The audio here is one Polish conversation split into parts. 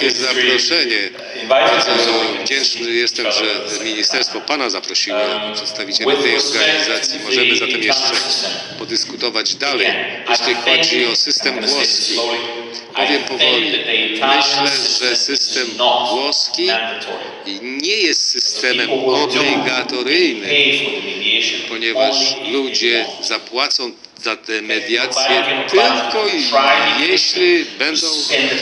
wielkie zaproszenie. Bardzo wdzięczny jestem, że Ministerstwo Pana zaprosiło przedstawicieli tej organizacji. Możemy zatem jeszcze podyskutować dalej. Jeśli chodzi o system włoski, powiem powoli. Myślę, że system włoski nie jest systemem obligatoryjnym, ponieważ ludzie zapłacą za tę mediację tylko i jeśli będą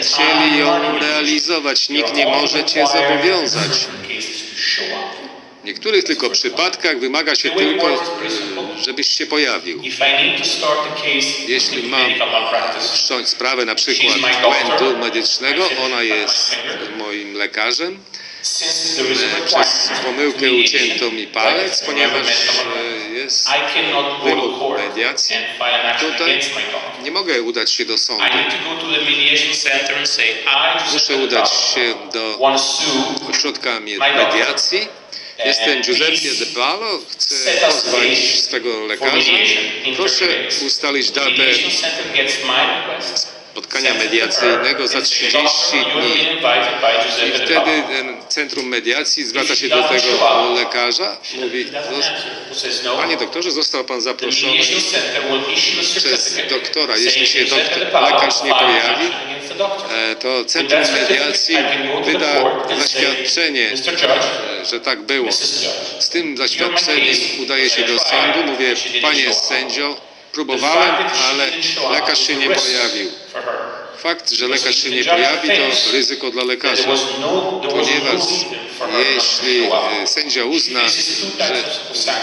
chcieli ją realizować. Nikt nie może cię zobowiązać. W niektórych tylko przypadkach wymaga się tylko, żebyś się pojawił. Jeśli mam wszcząć sprawę na przykład błędu medycznego, ona jest moim lekarzem. E, Przez pomyłkę ucięto mi palec, ponieważ e, jest wymóg mediacji. Tutaj nie mogę udać się do sądu. Muszę udać się do ośrodka mediacji. Jestem Giuseppe De Palo, chcę pozwać swego lekarza. Proszę ustalić datę spotkania mediacyjnego za 30 dni. I wtedy ten centrum mediacji zwraca się do tego lekarza, mówi, "No, panie doktorze, został pan zaproszony przez doktora. Jeśli się doktor, lekarz nie pojawi, e, to centrum mediacji wyda zaświadczenie, że tak było. Z tym zaświadczeniem udaje się do sądu, mówię, panie sędzio, próbowałem, ale lekarz się nie pojawił. Fakt, że lekarz się nie pojawi, to ryzyko dla lekarza, ponieważ jeśli e, sędzia uzna,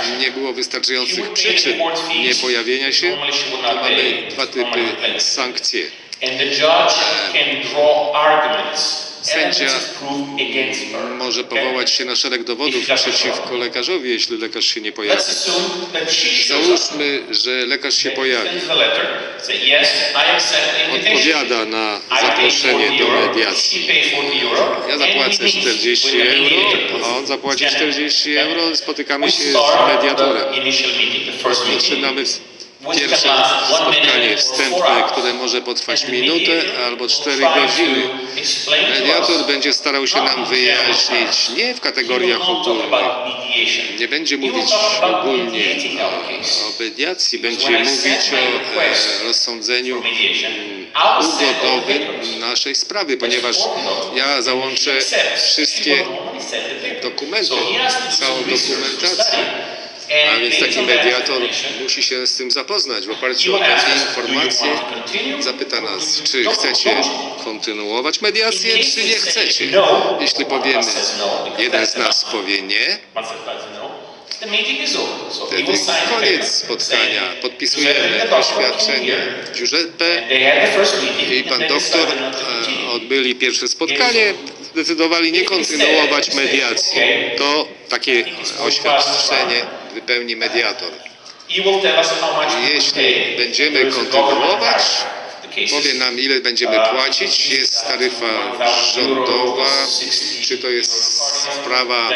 że nie było wystarczających przyczyn niepojawienia się, to mamy dwa typy sankcji. Sędzia może powołać się na szereg dowodów przeciwko lekarzowi, jeśli lekarz się nie pojawi. Załóżmy, że lekarz się pojawi. Odpowiada na zaproszenie do mediacji. Ja zapłacę 40 euro, a on zapłaci 40 euro, spotykamy się z mediatorem. Zaczynamy pierwsze spotkanie wstępne, które może potrwać minutę albo 4 godziny. Mediator będzie starał się nam wyjaśnić nie w kategoriach ogólnych, nie będzie mówić ogólnie o, mediacji, będzie mówić o e, rozsądzeniu ugodowym naszej sprawy, ponieważ ja załączę wszystkie dokumenty, całą dokumentację. A więc taki mediator musi się z tym zapoznać. W oparciu o te informacje zapyta nas, czy chcecie kontynuować mediację, czy nie chcecie. Jeśli powiemy, jeden z nas powie nie, wtedy koniec spotkania. Podpisujemy oświadczenie Giuseppe i pan doktor e, odbyli pierwsze spotkanie, zdecydowali nie kontynuować mediacji. To takie oświadczenie wypełni mediator. Jeśli będziemy kontynuować, powie nam ile będziemy płacić, jest taryfa rządowa, czy to jest sprawa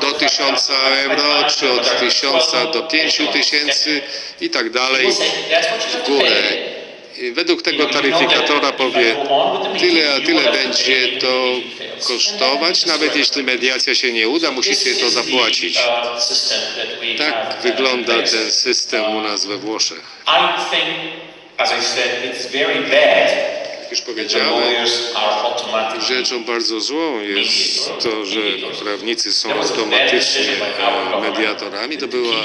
do 1000 euro, czy od 1000 do 5000 i tak dalej w górę. Według tego taryfikatora powie, tyle a tyle będzie to kosztować, nawet jeśli mediacja się nie uda, musicie to zapłacić. Tak wygląda ten system u nas we Włoszech. Już powiedziałem, rzeczą bardzo złą jest to, że prawnicy są automatycznie mediatorami. To była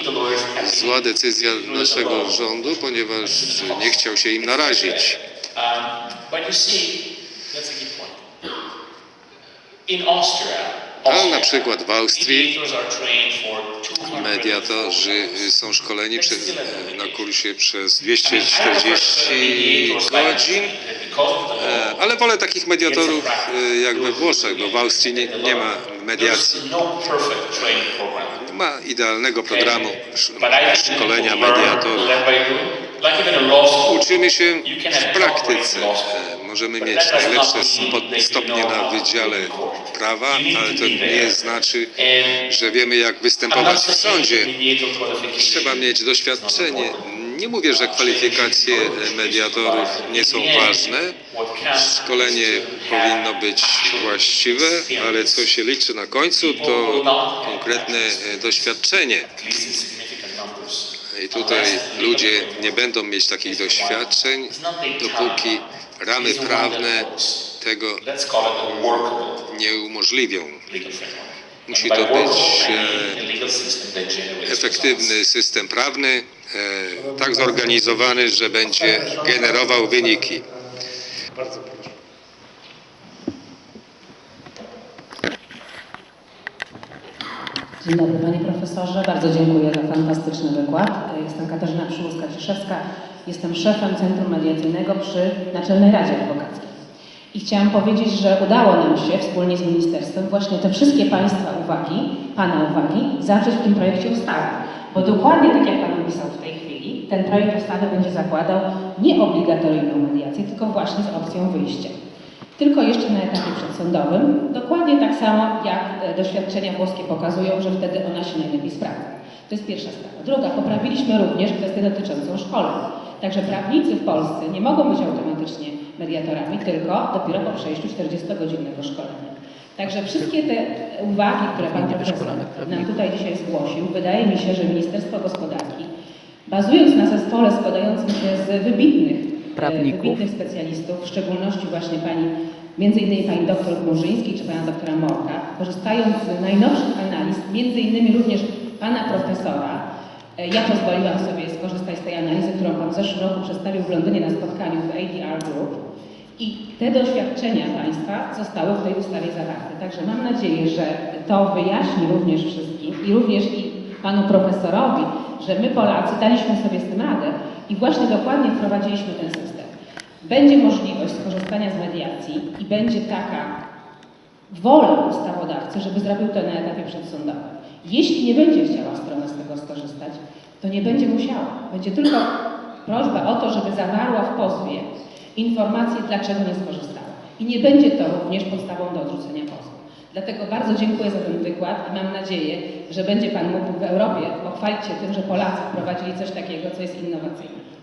zła decyzja naszego rządu, ponieważ nie chciał się im narazić. A na przykład w Austrii mediatorzy są szkoleni przez, na kursie przez 240 godzin, E, ale wolę takich mediatorów e, jak we Włoszech, bo w Austrii nie, nie ma mediacji. Nie ma idealnego programu sz- szkolenia mediatorów. Uczymy się w praktyce. Możemy mieć najlepsze spo- stopnie na Wydziale Prawa, ale to nie znaczy, że wiemy jak występować w sądzie. Trzeba mieć doświadczenie. Nie mówię, że kwalifikacje mediatorów nie są ważne, Szkolenie powinno być właściwe, ale co się liczy na końcu, to konkretne e, doświadczenie. I tutaj ludzie nie będą mieć takich doświadczeń, dopóki ramy prawne tego nie umożliwią. Musi to by być e, efektywny system prawny, e, tak zorganizowany, że będzie generował wyniki. Bardzo proszę. Dzień dobry Panie Profesorze, bardzo dziękuję za fantastyczny wykład. Jestem Katarzyna Przyłuska-Ciszewska, jestem szefem Centrum Mediacyjnego przy Naczelnej Radzie Adwokackiej. I chciałam powiedzieć, że udało nam się wspólnie z Ministerstwem właśnie te wszystkie Państwa uwagi, Pana uwagi, zawrzeć w tym projekcie ustawy. Bo dokładnie tak jak Pan napisał w tej chwili, ten projekt ustawy będzie zakładał nie obligatoryjną mediację, tylko właśnie z opcją wyjścia tylko jeszcze na etapie przedsądowym, dokładnie tak samo jak e, doświadczenia włoskie pokazują, że wtedy ona się najlepiej sprawdza. To jest pierwsza sprawa. Druga, poprawiliśmy również kwestię dotyczącą szkoleń. Także prawnicy w Polsce nie mogą być automatycznie mediatorami, tylko dopiero po przejściu 40-godzinnego szkolenia. Także wszystkie te uwagi, które Pan Profesor nam tutaj dzisiaj zgłosił, wydaje mi się, że Ministerstwo Gospodarki, bazując na zespole składającym się z wybitnych Prawników. wybitnych specjalistów, w szczególności właśnie pani, między innymi pani doktor Murzyński czy pana doktora Morka, korzystając z najnowszych analiz, między innymi również pana profesora, e, ja pozwoliłam sobie skorzystać z tej analizy, którą pan w zeszłym roku przedstawił w Londynie na spotkaniu w ADR Group i te doświadczenia państwa zostały w tej ustawie zawarte. Także mam nadzieję, że to wyjaśni również wszystkim i również i panu profesorowi, że my Polacy daliśmy sobie z tym radę i właśnie dokładnie wprowadziliśmy ten system. Będzie możliwość skorzystania z mediacji i będzie taka wola ustawodawcy, żeby zrobił to na etapie przedsądowym. Jeśli nie będzie chciała strona z tego skorzystać, to nie będzie musiała. Będzie tylko prośba o to, żeby zawarła w pozwie informację, dlaczego nie skorzystała. I nie będzie to również podstawą do odrzucenia pozwu. Dlatego bardzo dziękuję za ten wykład i mam nadzieję, że będzie Pan mógł w Europie pochwalić się tym, że Polacy wprowadzili coś takiego, co jest innowacyjne.